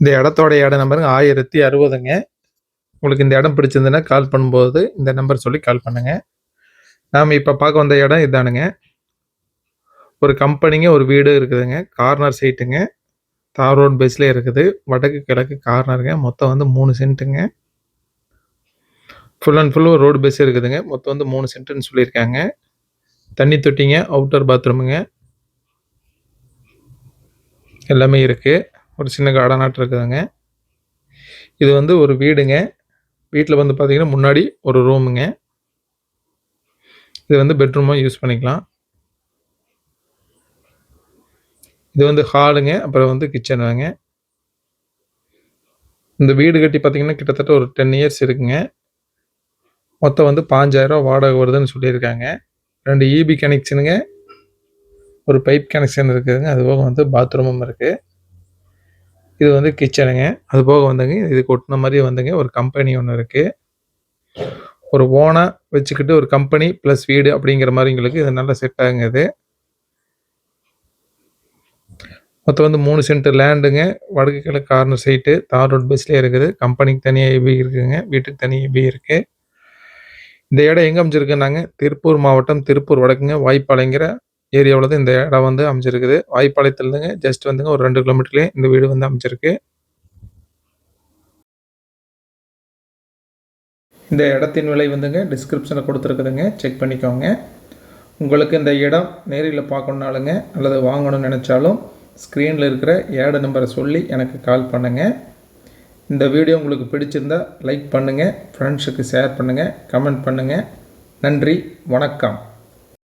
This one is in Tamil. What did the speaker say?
இந்த இடத்தோட இடம் நம்பருங்க ஆயிரத்தி அறுபதுங்க. உங்களுக்கு இந்த இடம் பிடிச்சிருந்ததுன்னா கால் பண்ணும்போது இந்த நம்பர் சொல்லி கால் பண்ணுங்க. நாம் இப்போ பார்க்க வந்த இடம் இதானுங்க. ஒரு கம்பெனிங்க ஒரு வீடு இருக்குதுங்க. கார்னர் சைட்டுங்க தார் ரோட் பேஸ்லேயே இருக்குது. வடக்கு கிழக்கு கார்னருங்க மொத்தம் வந்து மூணு சென்ட்டுங்க full and full road face இருக்குதுங்க. மொத்தம் வந்து மூணு சென்ட்டுன்னு சொல்லியிருக்காங்க. தண்ணி தொட்டிங்க அவுட்டர் பாத்ரூமுங்க எல்லாமே இருக்குது ஒரு சின்ன கார்டனாட்டு இருக்குதுங்க. இது வந்து ஒரு வீடுங்க. வீட்டில் வந்து பார்த்தீங்கன்னா முன்னாடி ஒரு ரூமுங்க. இது வந்து பெட்ரூமாக யூஸ் பண்ணிக்கலாம். இது வந்து ஹாலுங்க அப்புறம் வந்து கிச்சனுங்க இந்த வீடு கட்டி பார்த்தீங்கன்னா கிட்டத்தட்ட ஒரு டென் இயர்ஸ் இருக்குங்க. மொத்தம் வந்து பாஞ்சாயிரம் வாடகை வருதுன்னு சொல்லியிருக்காங்க. ரெண்டு இபி கனெக்ஷனுங்க ஒரு பைப் கனெக்ஷன் இருக்குதுங்க. அதுபோக வந்து பாத்ரூமும் இருக்குது இது வந்து கிச்சனுங்க. அது போக வந்துங்க இது கொட்டின மாதிரி வந்துங்க ஒரு கம்பெனி ஒன்று இருக்குது ஒரு ஓனாக வச்சுக்கிட்டு ஒரு கம்பெனி ப்ளஸ் வீடு அப்படிங்கிற மாதிரி எங்களுக்கு இது நல்லா செட் ஆகுங்க இது. மொத்தம் வந்து மூணு சென்ட் லேண்டுங்க. வடக்கு கிழக்கு கார்னர் சைட்டு தார் ரோட் பஸ்லேயே இருக்குது. கம்பெனிக்கு தனியாக எபி இருக்குதுங்க வீட்டுக்கு தனியாக எபி இருக்குது இந்த இடம் எங்கே அமைஞ்சிருக்குன்னாங்க? திருப்பூர் மாவட்டம் திருப்பூர் வடக்குங்க. வாய்ப்பாளைங்கிற ஏரியாவில் தான் இந்த இடம் வந்து அமைஞ்சிருக்குது. வாய்ப்பாளையத்துலேருந்துங்க ஜஸ்ட் வந்துங்க ஒரு ரெண்டு கிலோமீட்டர்லேயே இந்த வீடு வந்து அமைஞ்சிருக்கு. இந்த இடத்தின் விலை வந்துங்க டிஸ்கிரிப்ஷனில் கொடுத்துருக்குதுங்க. செக் பண்ணிக்கோங்க. உங்களுக்கு இந்த இடம் நேரில் பார்க்கணுனாலுங்க அல்லது வாங்கணும்னு நினச்சாலும் ஸ்க்ரீனில் இருக்கிற ஏட நம்பரை சொல்லி எனக்கு கால் பண்ணுங்கள் இந்த வீடியோ உங்களுக்கு பிடிச்சிருந்தா லைக் பண்ணுங்கள் ஃப்ரெண்ட்ஸுக்கு ஷேர் பண்ணுங்கள் கமெண்ட் பண்ணுங்கள் நன்றி வணக்கம்.